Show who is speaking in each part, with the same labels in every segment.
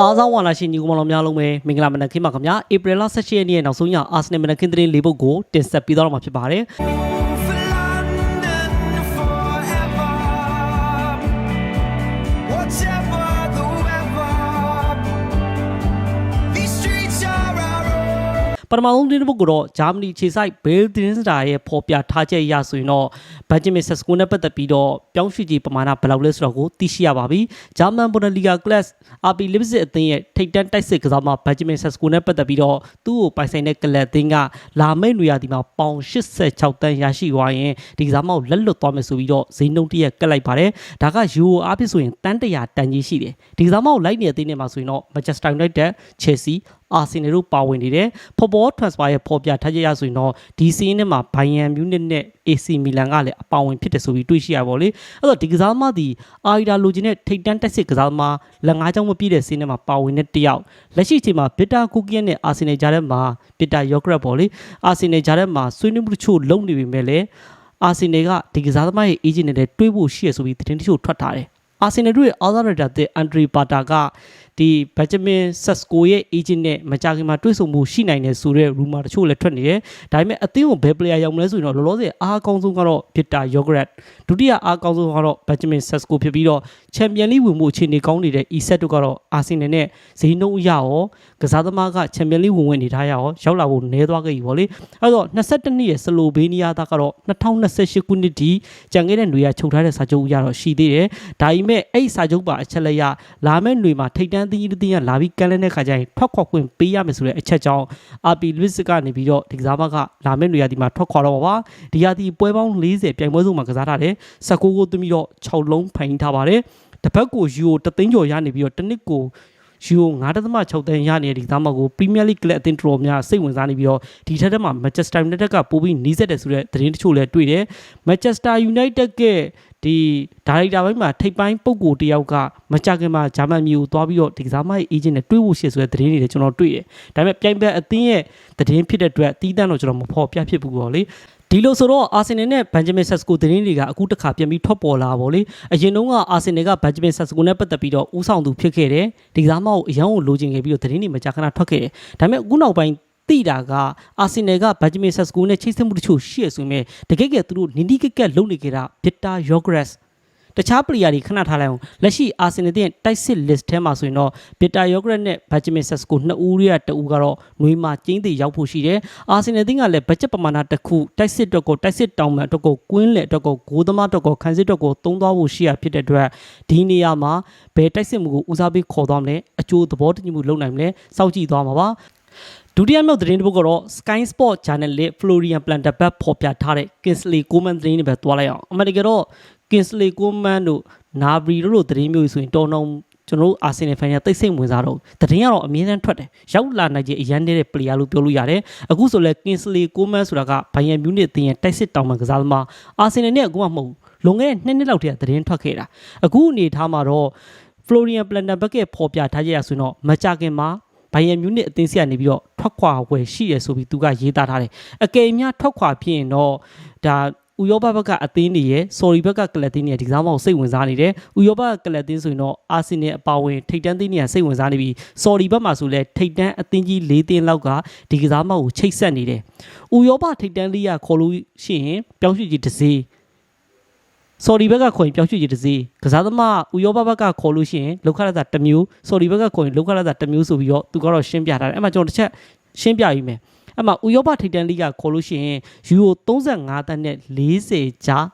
Speaker 1: အားဆောင်ဝါလာရှင်ညီကောင်မတော်များလုံးပဲမင်္ဂလာမနက်ခင်းပါခင်ဗျာဧပြီလ18ရက်နေ့ရဲ့နောက်ဆုံးရအာဆင်နယ်မနက်ခင်းသတင်းလေးပုဒ်ကိုတင်ဆက်ပေးသွားတော့မှာဖြစ်ပါတယ် ပထမဆုံးသတင်းတစ်ပုဒ်ကိုတော့ဂျာမနီခြေဆိုင်ဘဲလ်သတင်းစတာရဲ့ဖော်ပြထားချက်အရဆိုရင်တော့ဘတ်ဂျမင်ဆက်စကိုနဲ့ပတ်သက်ပြီးတော့ပြောင်းရွှေ့ကြီးပမာဏဘယ်လောက်လဲဆိုတော့ကိုသိရှိရပါပြီဂျာမန်ဘွန်ဒလီဂါကလပ်အာပီလစ်စစ်အသင်းရဲ့ထိပ်တန်းတိုက်စစ်ကစားမဘတ်ဂျမင်ဆက်စကိုနဲ့ပတ်သက်ပြီးတော့သူ့ကိုပိုင်ဆိုင်တဲ့ကလပ်အသင်းကလာမယ့်နွေရာသီမှာပေါင်86တန်းရရှိသွားရင်ဒီကစားမကိုလက်လွတ်သွားမယ်ဆိုပြီးတော့ဈေးနှုန်းတစ်ရက်ကတ်လိုက်ပါတယ်ဒါကယူအိုအားဖြင့်ဆိုရင်တန်း100တန်ကြီးရှိတယ်ဒီကစားမကိုလိုက်နေတဲ့အသင်းတွေမှာဆိုရင်တော့ Manchester United Chelsea အာဆင်နယ်တို့ပါဝင်နေတယ် Football Transfer ရဲ့ဖော်ပြထားချက်ရဆိုရင်တော့ဒီစီးရင်ထဲမှာဘိုင်ယန်မြူနစ်နဲ့ AC မီလန်ကလည်းအပါဝင်ဖြစ်တယ်ဆိုပြီးတွေ့ရှိရပါလေအဲ့တော့ဒီကစားသမားဒီအာရီဒါလိုချင်တဲ့ထိပ်တန်းတက်စစ်ကစားသမားလက်ငါးချောင်းမပြည့်တဲ့စီးထဲမှာပါဝင်တဲ့တယောက်လက်ရှိအချိန်မှာဘစ်တာကူကီယန်နဲ့အာဆင်နယ်ကြားထဲမှာဘစ်တာယောဂရက်ပေါ့လေအာဆင်နယ်ကြားထဲမှာဆွေးနွေးမှုတချို့လုပ်နေပြီမဲ့လေအာဆင်နယ်ကဒီကစားသမားရဲ့ agent နဲ့တွေးဖို့ရှိရဆိုပြီးသတင်းတချို့ထွက်ထားတယ်အာဆင်နယ်တို့ရဲ့အော်ဒါရတာတဲ့အန်ဒရီပါတာက ဒီဘက်ဂျမင်ဆက်စကိုရဲ့ agent နဲ့မကြခင်မှာတွေ့ဆုံမှုရှိနိုင်တယ်ဆိုတဲ့ rumor တချို့လည်းထွက်နေတယ်။ဒါပေမဲ့အသင်းကိုဘယ် player ရောက်မလဲဆိုရင်တော့လောလောဆယ်အားအကောင်းဆုံးကတော့ Peter Yogret ဒုတိယအားအကောင်းဆုံးကတော့ Benjamin Sesko ဖြစ်ပြီးတော့ Champion League ဝင်မှုအခြေအနေကောင်းနေတဲ့ Isak တို့ကတော့ Arsenal နဲ့ဈေးနှုန်းအရရောကစားသမားက Champion League ဝင်ဝင်နေထားရရောရောက်လာဖို့နည်းသွားခဲ့ပြီပေါ့လေ။အဲ့တော့22နှစ်ရဲ့စလိုဘေးနီးယားသားကတော့2028ခုနှစ်ဒီကြံခဲ့တဲ့ຫນွေရချုပ်ထားတဲ့စာချုပ်အရတော့ရှိသေးတယ်။ဒါပေမဲ့အဲ့ဒီစာချုပ်ပါအချက်လက်ရလာမယ့်ຫນွေမှာထိတ်တန်း းသင်းကြီးတစ်သင်းကလာပြီးကန်လဲတဲ့ခါကျရင်ထွက်ခွာခွင့်ပေးရမယ်ဆိုတဲ့အချက်ကြောင့် RP Lewis ကနေပြီးတော့ဒီကစားမကလာမယ့်ຫນွေရဒီမှာထွက်ခွာတော့ပါပါ။ဒီရာသီပွဲပေါင်း40ပြိုင်ပွဲစုံမှာကစားထားတယ်။19ကိုသွင်းပြီးတော့6လုံးဖိုင်ထားပါတယ်။တစ်ဖက်ကိုယူကိုတသိန်းကျော်ရနေပြီးတော့တစ်နစ်ကို ယူ9.6တန်းရနေတဲ့ဒီသားမကို Premier League ကလပ်အသင်းတော်များစိတ်ဝင်စားနေပြီးတော့ဒီထက်တည်းမှာ Manchester United ကပိုပြီးနီးစပ်တယ်ဆိုတဲ့သတင်းတချို့လည်းတွေ့တယ်။ Manchester United ကဒီဒါရိုက်တာဘက်မှာထိပ်ပိုင်းပုံကိုတယောက်ကမကြခင်မှာဂျာမန်မျိုးကိုသွားပြီးတော့ဒီကစားမရဲ့ agent နဲ့တွေ့ဖို့ရှိဆိုတဲ့သတင်းတွေလည်းကျွန်တော်တွေ့တယ်။ဒါပေမဲ့ပြိုင်ဘက်အသင်းရဲ့သတင်းဖြစ်တဲ့အတွက်တီးတန်းတော့ကျွန်တော်မဖော်ပြဖြစ်ဘူးပေါ့လေ။ ဒီလိုဆိုတော့အာဆင်နယ်နဲ့ဘန်ဂျမင်ဆက်စကိုသတင်းတွေကအခုတစ်ခါပြန်ပြီးထွက်ပေါ်လာပါလေအရင်တုန်းကအာဆင်နယ်ကဘန်ဂျမင်ဆက်စကိုနဲ့ပတ်သက်ပြီးတော့ဦးဆောင်သူဖြစ်ခဲ့တယ်ဒီကစားမကိုအရန်ကိုလိုချင်ခဲ့ပြီးတော့သတင်းတွေမကြာခဏထွက်ခဲ့တယ်ဒါပေမဲ့အခုနောက်ပိုင်းတိတာကအာဆင်နယ်ကဘန်ဂျမင်ဆက်စကိုနဲ့ချိတ်ဆက်မှုတချို့ရှိရဆိုပေမဲ့တကယ်ကဲသူတို့နီနီကက်ကက်လုံနေကြတာဘစ်တာယောဂရက် တခြားပလီယာတွေခဏထားလိုက်အောင်လက်ရှိအာဆင်နယ်ရဲ့တိုက်စစ် list ထဲမှာဆိုရင်တော့ဘစ်တာယောဂရက်နဲ့ဘတ်ဂျမင်ဆက်စကိုနှစ်ဦးရဲ့တဦးကတော့ຫນွေမှာကျင်းသေးရောက်ဖို့ရှိတယ်အာဆင်နယ်ကလည်းဘတ်ဂျက်ပမာဏတစ်ခုတိုက်စစ်တော့ကိုတိုက်စစ်တောင်မှန်တော့ကိုကွင်းလေတော့ကိုဂိုးသမားတော့ကိုခန်းစစ်တော့ကိုသုံးသွားဖို့ရှိရဖြစ်တဲ့အတွက်ဒီနေရာမှာဘယ်တိုက်စစ်မှုကိုဦးစားပေးခေါ်သွားမလဲအကျိုးသဘောတညီမှုလုပ်နိုင်မလဲစောင့်ကြည့်သွားမှာပါဒုတိယမြောက်သတင်းတစ်ပုဒ်ကတော့ Sky Sport Channel ရဲ့ Florian Planterberg ဖော်ပြထားတဲ့ Kingsley Coman သတင်းတွေပဲတွားလိုက်အောင်အမှန်တကယ်တော့ Kingsley Coman တို့ Nabri တို့လိုသတင်းမျိုးဆိုရင်တော်တော်ကျွန်တော်တို့အာဆင်နယ်ဖန်တွေကတိတ်ဆိတ်ဝင်စားတော့သတင်းကတော့အမြဲတမ်းထွက်တယ်ရောက်လာနိုင်ခြင်းအရန်တဲ့ player လို့ပြောလို့ရတယ်အခုဆိုလဲ Kingsley Coman ဆိုတာကဘိုင်ယန်မြူနစ်တင်ရဲ့တိုက်စစ်တောင်မှန်ကစားသမားအာဆင်နယ်နဲ့အခုမှမဟုတ်ဘူးလွန်ခဲ့တဲ့နှစ်နှစ်လောက်တည်းကသတင်းထွက်ခဲ့တာအခုအနေထားမှာတော့ Florian Plettenberg ရဲ့ဖော်ပြထားကြရဆိုရင်တော့မကြခင်မှာဘိုင်ယန်မြူနစ်အသင်းစီကနေပြီးတော့ထွက်ခွာဝယ်ရှိရဆိုပြီးသူကရေးသားထားတယ်အကယ်၍ထွက်ခွာဖြစ်ရင်တော့ဒါ ဥရောပဘက်ကအသင်းတွေရဲ့ sorry ဘက်ကကလပ်တင်းတွေဒီကစားမကိုစိတ်ဝင်စားနေတယ်ဥရောပကလပ်တင်းဆိုရင်တော့အာဆင်နယ်အပါဝင်ထိပ်တန်းတင်းတွေကစိတ်ဝင်စားနေပြီး sorry ဘက်မှာဆိုလဲထိပ်တန်းအသင်းကြီး၄တင်းလောက်ကဒီကစားမကိုချိတ်ဆက်နေတယ်ဥရောပထိပ်တန်းလေးကခေါ်လို့ရှိရင်ပြောင်းရွှေ့ကြီးတစ်စေး sorry ဘက်ကခေါ်ရင်ပြောင်းရွှေ့ကြီးတစ်စေးကစားသမားဥရောပဘက်ကခေါ်လို့ရှိရင်လောက်ခရတာတစ်မျိုး sorry ဘက်ကခေါ်ရင်လောက်ခရတာတစ်မျိုးဆိုပြီးတော့သူကတော့ရှင်းပြထားတယ်အဲ့မှာကျွန်တော်တစ်ချက်ရှင်းပြယူမယ် အဲ့မှာဥရောပထိပ်တန်းလိကခေါ်လို့ရှိရင်ယူရို35တန်းနဲ့40ကြား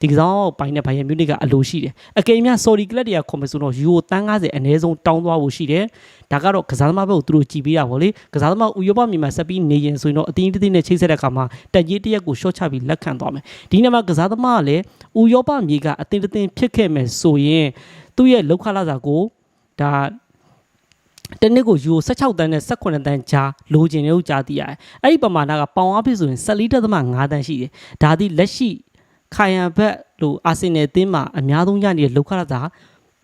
Speaker 1: ဒီကစားပိုင်းနဲ့ဘိုင်ယန်မြူနစ်ကအလိုရှိတယ်အကယ်၍ sorry ကလပ်တွေကခေါ်မယ်ဆိုတော့ယူရိုတန်း90အနည်းဆုံးတောင်းသွားဖို့ရှိတယ်ဒါကတော့ကစားသမားဘက်ကိုသူတို့ကြည်ပေးတာဗောလေကစားသမားဥရောပမြန်မာဆက်ပြီးနေရင်ဆိုရင်တော့အတင်းတင်းနဲ့ချိတ်ဆက်တဲ့အခါမှာတက်ကြီးတစ်ရက်ကိုရှော့ချပြီးလက်ခံသွားမယ်ဒီနေ့မှာကစားသမားကလည်းဥရောပမြေကအတင်းတင်းဖြစ်ခဲ့မယ်ဆိုရင်သူ့ရဲ့လောက်ခလာစာကိုဒါ တနစ်ကိုယူ16တန်းနဲ့18တန်းကြားလိုချင်တယ်လို့ကြားသိရတယ်။အဲ့ဒီပမာဏကပေါင်အားဖြင့်ဆိုရင်14.5တန်းရှိတယ်။ဒါသည်လက်ရှိခိုင်ယန်ဘက်လို့အာဆင်နယ်အသင်းမှာအများဆုံးရနေတဲ့လောက်ခရတာ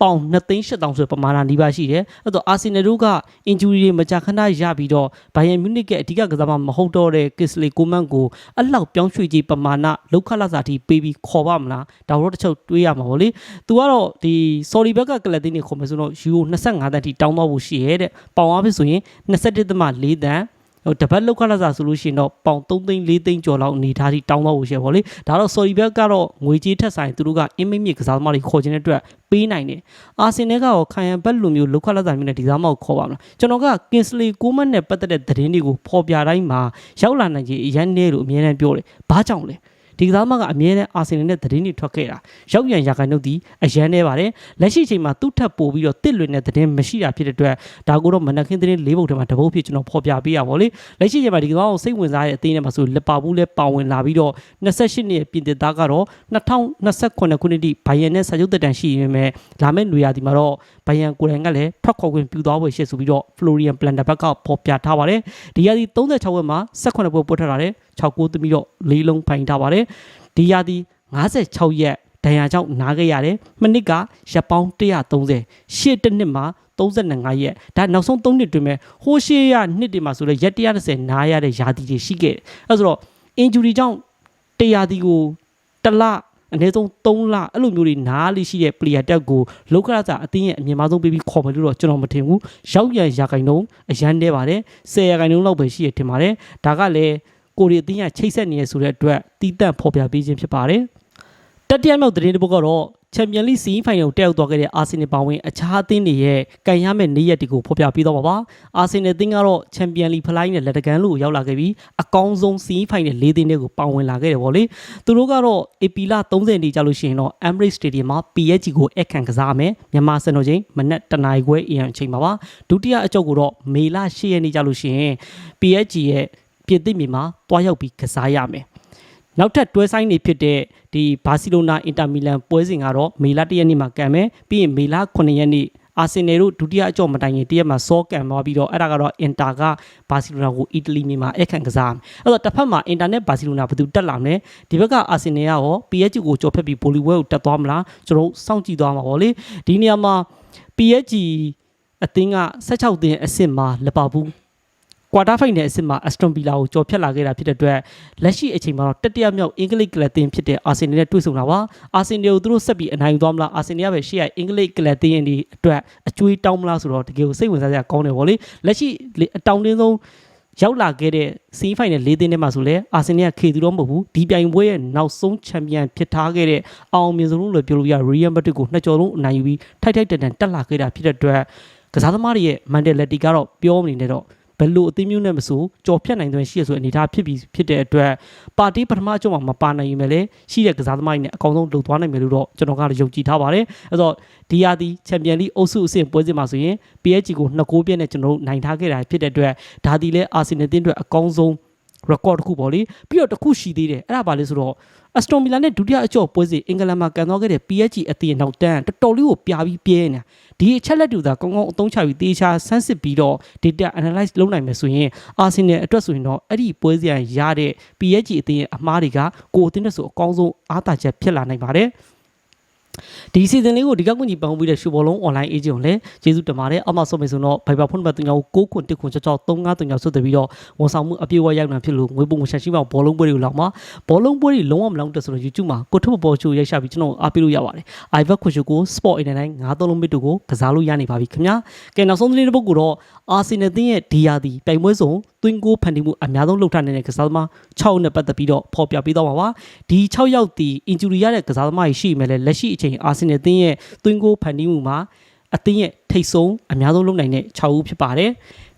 Speaker 1: ပေါင်2သိန်း8000ဆိုတဲ့ပမာဏနီးပါးရှိတယ်အဲ့တော့အာဆင်နယ်တို့က injury တွေမကြာခဏရပြီးတော့ဘိုင်ယန်မြူနစ်ကအဓိကကစားမမဟုတ်တော့တဲ့ကစ်လီကိုမန်ကိုအလောက်ပြောင်းရွှေ့ကြီးပမာဏလောက်ခလာစာတီပေးပြီးခေါ်ပါမလားဒါတော့တစ်ချုပ်တွေးရမှာပေါ့လေသူကတော့ဒီ sorry ဘက်ကကလပ်တင်းနေခေါ်မယ်ဆိုတော့ euro 25တန်းထိတောင်းတော့ဖို့ရှိရဲတဲ့ပေါင်အားဖြစ်ဆိုရင်21.4တန်းဟို တပတ်လောက်ခလာစာဆိုလို့ရှိရင်တော့ပေါင်3သိန်း4သိန်းကျော်လောက်အနေထားထိတောင်းတော့ဖို့ရှိရပါလေဒါတော့ sorry ဘက်ကတော့ငွေကြေးထက်ဆိုင်သူတို့ကအင်းမိမြစ်ကစားသမားတွေခေါ်ခြင်းတဲ့အတွက်ပေးနိုင်တယ်အာဆင်နယ်ကရောခိုင်ယန်ဘက်လိုမျိုးလောက်ခလာစာမျိုးနဲ့ဒီစားမောက်ခေါ်ပါမလားကျွန်တော်က Kingsley Coman နဲ့ပတ်သက်တဲ့သတင်းတွေကိုဖော်ပြတိုင်းမှာရောက်လာနိုင်ကြီးအရန်နေလို့အမြဲတမ်းပြောတယ်ဘာကြောင့်လဲ ဒီကစားမကအမြဲတမ်းအာဆင်နယ်နဲ့သတင်းတွေထွက်ခဲ့တာရောက်ရန်ရာခိုင်နှုန်းဒီအရန်နေပါတယ်လက်ရှိအချိန်မှာသူ့ထပ်ပို့ပြီးတော့တစ်လွင်တဲ့သတင်းမရှိတာဖြစ်တဲ့အတွက်ဒါကိုတော့မနက်ခင်းသတင်းလေးပုတ်ထဲမှာတပုတ်ဖြစ်ကျွန်တော်ဖော်ပြပေးရပါလေလက်ရှိအချိန်မှာဒီကစားကိုစိတ်ဝင်စားတဲ့အသင်းထဲမှာဆိုလက်ပါဘူးလဲပါဝင်လာပြီးတော့28နှစ်ပြင်သစ်သားကတော့2029ခုနှစ်ထိဘိုင်ယန်နဲ့စာချုပ်သက်တမ်းရှိနေမယ်လာမယ့်နေရာဒီမှာတော့ဘိုင်ယန်ကိုယ်တိုင်ကလည်းထွက်ခေါ်ခွင့်ပြုသွားဖို့ရှေ့ဆိုပြီးတော့ Florian Plandar ဘက်ကပေါ်ပြထားပါတယ်ဒီရာသီ36ဝက်မှာ18ပွဲပို့ထထားတယ် 6ဂိုးသမီးတော့၄လုံးဖိုင်ထားပါတယ်ဒီရာသီ56ရက်ဒဏ်ရာကြောင့်နားခဲ့ရတယ်။မနစ်ကရက်ပေါင်း130ရှေ့တစ်နှစ်မှာ35ရက်ဒါနောက်ဆုံး3နှစ်တွင်မဲ့ဟိုးရှေ့ရနှစ်တွေမှာဆိုလဲရက်130နားရတဲ့ယာတီတွေရှိခဲ့တယ်။အဲဆိုတော့ injury ကြောင့်တရားတီကိုတစ်လအနည်းဆုံး3လအဲ့လိုမျိုးတွေနားလေးရှိတဲ့ player တက်ကိုလောကရစာအတင်းရဲ့အမြင်မာဆုံးပေးပြီးခေါ်မယ်လို့တော့ကျွန်တော်မထင်ဘူး။ရောက်ရန်ရာခိုင်နှုန်းအရန်နေပါတယ်။10ရာခိုင်နှုန်းလောက်ပဲရှိရထင်ပါတယ်။ဒါကလည်း ကိုရီအတင်းရချိတ်ဆက်နေရဆိုတဲ့အတွက်တီးတန့်ဖော်ပြပေးခြင်းဖြစ်ပါတယ်။တတိယမြောက်သတင်းတစ်ပုဒ်ကတော့ချန်ပီယံလိစီးဖိုင်နယ်ကိုတက်ရောက်သွားခဲ့တဲ့အာဆင်နယ်ပါဝင်အခြားအသင်းတွေရဲ့ကန်ရမဲ့နေ့ရက်တွေကိုဖော်ပြပေးတော့ပါပါအာဆင်နယ်အသင်းကတော့ချန်ပီယံလိဖလိုင်းနဲ့လက်တကန်လို့ရောက်လာခဲ့ပြီးအကောင်းဆုံးစီးဖိုင်နယ်၄သင်းတွေကိုပါဝင်လာခဲ့တယ်ဗောလေသူတို့ကတော့ AP လ30ရက်နေ့ကြာလို့ရှိရင်တော့ Emirates Stadium မှာ PSG ကိုအခန့်ကစားမယ်မြန်မာစံတော်ချိန်မနက်တနာရီခွဲ AM အချိန်မှာပါဒုတိယအကြောက်ကိုတော့မေလ10ရက်နေ့ကြာလို့ရှိရင် PSG ရဲ့ ပြည်သစ်မြေမှာတွားရောက်ပြီးကစားရမယ်နောက်ထပ်တွဲဆိုင်နေဖြစ်တဲ့ဒီဘာစီလိုနာအင်တာမီလန်ပွဲစဉ်ကတော့မေလ1ရက်နေ့မှာကန်မယ်ပြီးရင်မေလ9ရက်နေ့အာဆင်နယ်တို့ဒုတိယအကြော့မတိုင်ခင်တရက်မှာစောကန်သွားပြီးတော့အဲ့ဒါကတော့အင်တာကဘာစီလိုနာကိုအီတလီမြေမှာအခန့်ကစားမယ်အဲ့တော့တစ်ဖက်မှာအင်တာနက်ဘာစီလိုနာဘယ်သူတက်လာမလဲဒီဘက်ကအာဆင်နယ်ကရော PSG ကိုကြော်ဖက်ပြီးဘိုလီဝဲကိုတက်သွားမလားကျွန်တော်စောင့်ကြည့်သွားမှာပေါ့လေဒီနေရာမှာ PSG အသင်းက16သင်းအစ်စ်မှာလပါဘူး ကွာတာဖိုင်နယ်အစ်စ်မှာအက်စတွန်ဗီလာကိုကြော်ဖြတ်လာခဲ့တာဖြစ်တဲ့အတွက်လက်ရှိအချိန်မှာတော့တတိယမြောက်အင်္ဂလိပ်ကလပ်တင်ဖြစ်တဲ့အာဆင်နယ်နဲ့တွေ့ဆုံတာပါအာဆင်နယ်ကိုသူတို့ဆက်ပြီးအနိုင်ယူသွားမလားအာဆင်နယ်ကပဲရှေ့ကအင်္ဂလိပ်ကလပ်တင်ဒီအတွက်အကျွေးတောင်းမလားဆိုတော့တကယ်ကိုစိတ်ဝင်စားစရာကောင်းတယ်ဗောလေလက်ရှိအတောင်တင်းဆုံးရောက်လာခဲ့တဲ့စီးဖိုင်နယ်၄သင်းထဲမှာဆိုလဲအာဆင်နယ်ကခေသူတော့မဟုတ်ဘူးဒီပြိုင်ပွဲရဲ့နောက်ဆုံးချန်ပီယံဖြစ်ထားခဲ့တဲ့အောင်မြင်ဆုံးလို့ပြောလို့ရရီယယ်မက်ဒရစ်ကိုနှစ်ကျော်လုံးအနိုင်ယူပြီးထိုက်ထိုက်တန်တန်တက်လာခဲ့တာဖြစ်တဲ့အတွက်ကစားသမားတွေရဲ့မန်တယ်လက်တီကတော့ပြောမနေနဲ့တော့ ဘယ်လိုအသင်းမျိုးနဲ့မဆိုကြော်ဖြတ်နိုင်တဲ့ရှိရဆိုတဲ့အနေအထားဖြစ်ပြီးဖြစ်တဲ့အတွက်ပါတီပထမအကျုံးမှာမပါနိုင်ရင်လည်းရှိတဲ့ကစားသမားတွေနဲ့အကောင်ဆုံးလှုပ်သွားနိုင်မယ်လို့တော့ကျွန်တော်ကတော့ယုံကြည်ထားပါတယ်အဲတော့ဒီယာဒီချန်ပီယံလိအုပ်စုအဆင့်ပွဲစဉ်မှာဆိုရင် PSG ကိုနှစ်ကိုးပြည့်နဲ့ကျွန်တော်တို့နိုင်ထားခဲ့တာဖြစ်တဲ့အတွက်ဒါဒီလဲအာဆင်နယ်တင်းအတွက်အကောင်းဆုံး record တစ်ခုပေါ့လေပြီးတော့တစ်ခုရှိသေးတယ်အဲ့ဒါပါလေဆိုတော့ Aston Villa နဲ့ဒုတိယအကျော့ပွဲစဉ်အင်္ဂလန်မှာကန်သွားခဲ့တဲ့ PSG အသင်းနောက်တန်းတော်တော်လေးကိုပြာပြီးပြဲနေတာဒီအချက်လက်တွေသာကောင်းကောင်းအသုံးချပြီးတေချာဆန်းစစ်ပြီးတော့ data analyze လုပ်နိုင်မယ်ဆိုရင် Arsenal အတွက်ဆိုရင်တော့အဲ့ဒီပွဲစဉ်ရတဲ့ PSG အသင်းရဲ့အမားတွေကကိုယ်အသင်းနဲ့ဆိုအကောင်းဆုံးအားသာချက်ဖြစ်လာနိုင်ပါတယ် ဒီစီဇန်လေးကိုဒီကကွန်ကြီးပန်ပြီးတဲ့ရှူဘောလုံး online agent ကိုလည်းကျေးဇူးတင်ပါတယ်အမဆုံးမေဆိုတော့ Viber ဖုန်းနံပါတ်39ကိုခွန်တစ်ခွန်6 6 3 5 3 6ဆွတ်တပြီးတော့ဝန်ဆောင်မှုအပြည့်အဝရောက်နိုင်ဖြစ်လို့ငွေပုံငွေရှာရှိမှဘောလုံးပွဲတွေကိုလောက်မှာဘောလုံးပွဲတွေလုံးဝမလောင်းတက်ဆိုတော့ YouTube မှာကိုထုတ်ပေါ်ချိုရိုက်ရှာပြီးကျွန်တော်အားပေးလို့ရပါတယ် iVac ခွန်ချိုကို Sport 89 9သုံးလုံးမစ်တို့ကိုကစားလို့ရနေပါပြီခင်ဗျာကဲနောက်ဆုံးသတင်းတစ်ပုဒ်ကတော့အာဆင်နယ်တင်းရဲ့ဒီယာဒီပြိုင်ပွဲစုံသွင်းကိုဖန်တီးမှုအများဆုံးလှုပ်ထားနေတဲ့ကစားသမား6နဲ့ပတ်သက်ပြီးတော့ဖော်ပြပေးတော့မှာပါဒီ6ယောက်ဒီ injury ရတဲ့ကစားသမားကြီးရှိမယ်လေလက်ရှိအချိန်အာဆင်နယ်တင်းရဲ့သွင်းကိုဖန်တီးမှုမှာအသင်းရဲ့ထိတ်ဆုံးအများဆုံးလုပ်နိုင်တဲ့6ဦးဖြစ်ပါတယ်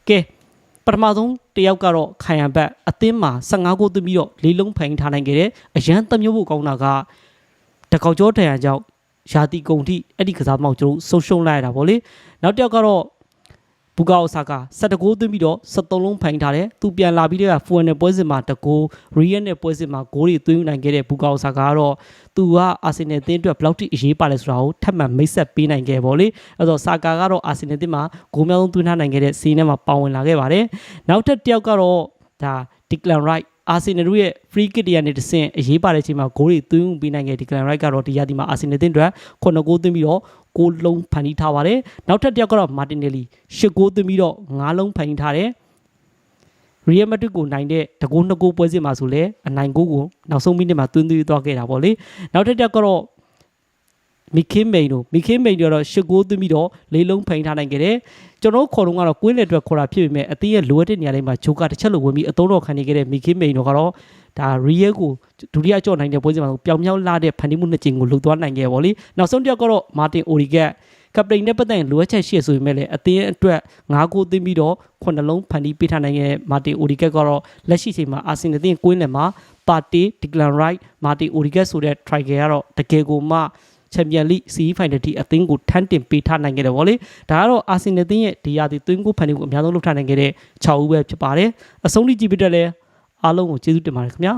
Speaker 1: ကဲပထမဆုံးတယောက်ကတော့ခိုင်ယံဘတ်အသင်းမှာ15ဂိုးသွင်းပြီးတော့လေးလုံးဖန်ထားနိုင်ခဲ့တဲ့အရန်တမျိုးဖို့ကောင်းတာကတကောက်ကျောတရံကြောင့်ယာတီကုံထိအဲ့ဒီကစားသမားကိုကျွန်တော်ဆုံးရှုံးလိုက်ရတာဗောလေနောက်တစ်ယောက်ကတော့ ဘူကာအိုဆာကာ7ဂိုးသွင်းပြီးတော့73လုံးဖန်ထားတယ်သူပြန်လာပြီးတော့ဖူအန်နယ်ပွဲစဉ်မှာတကိုးရီယက်နယ်ပွဲစဉ်မှာဂိုးတွေသွင်းနိုင်ခဲ့တဲ့ဘူကာအိုဆာကာကတော့သူကအာဆင်နယ်အသင်းအတွက်ဘယ်လောက်ထိအရေးပါလဲဆိုတာကိုထပ်မံမိတ်ဆက်ပေးနိုင်ခဲ့ဗောလေအဲ့တော့ဆာကာကတော့အာဆင်နယ်အသင်းမှာဂိုးများဆုံးသွင်းထားနိုင်ခဲ့တဲ့စီးနဲ့မှာပါဝင်လာခဲ့ပါတယ်နောက်ထပ်တစ်ယောက်ကတော့ဒါဒီကလန်ရိုက် အာဆင်နယ်တို့ရဲ့ free kick တွေကနေတဆင့်အရေးပါတဲ့အချိန်မှာဂိုးတွေသွင်းပေးနိုင်ခဲ့ဒီကလန်ရိုက်ကတော့ဒီရာသီမှာအာဆင်နယ်အသင်းအတွက်9ဂိုးသွင်းပြီးတော့6လုံးဖန်တီးထားပါတယ်နောက်ထပ်တစ်ယောက်ကတော့မာတင်နယ်လီ8ဂိုးသွင်းပြီးတော့9လုံးဖန်တီးထားတယ်ရီယယ်မက်ဒရစ်ကိုနိုင်တဲ့တကူနှစ်ကူပွဲစဉ်မှာဆိုလဲအနိုင်ကိုကိုနောက်ဆုံးမိနစ်မှာသွင်းသွင်းသွားခဲ့တာပေါ့လေနောက်ထပ်တစ်ယောက်ကတော့ မီခင်းမိန်တို့မီခင်းမိန်တို့ကတော့၈ဂိုးသွင်းပြီးတော့လေးလုံးဖိန်ထားနိုင်ခဲ့တယ်ကျွန်တော်တို့ခေါ်တော့ကတော့ကွင်းလေအတွက်ခေါ်တာဖြစ်ပေမဲ့အသင်းရဲ့လိုအပ်တဲ့နေရာတိုင်းမှာဂျိုးကတစ်ချက်လိုဝင်ပြီးအသုံးတော်ခံနေခဲ့တဲ့မီခင်းမိန်တို့ကတော့ဒါရီယယ်ကိုဒုတိယကြော့နိုင်တဲ့ပွဲစဉ်မှာပျောင်မြောက်လာတဲ့ဖန်တီးမှုနှစ်ကြိမ်ကိုလှုပ်သွားနိုင်ခဲ့ပါလေနောက်ဆုံးတစ်ယောက်ကတော့မာတင်အိုရီဂက်ကပတိန်နဲ့ပတ်သက်ရင်လိုအပ်ချက်ရှိရဆိုပေမဲ့လည်းအသင်းအတွက်၅ဂိုးသွင်းပြီးတော့ခုနှလုံးဖန်တီးပေးထားနိုင်တဲ့မာတင်အိုရီဂက်ကတော့လက်ရှိချိန်မှာအာဆင်နယ်အသင်းကွင်းလယ်မှာပါတီဒီကလန်ရိုက်မာတင်အိုရီဂက်ဆိုတဲ့ trigger ကတော့တကယ်ကိုမှ ချန်ပီယံလိစီးဖိုင်နယ်တီအသင်းကိုထမ်းတင်ပေးထားနိုင်ခဲ့တယ်ဗောလေဒါကတော့အာဆင်နယ်အသင်းရဲ့ဒီရာသီသွင်းကိုဖန်တီးကိုအများဆုံးလုပ်ထားနိုင်ခဲ့တဲ့6ဦးပဲဖြစ်ပါတယ်အဆုံးထိကြည့်ပြတဲ့လဲအားလုံးကိုကျေးဇူးတင်ပါတယ်ခင်ဗျာ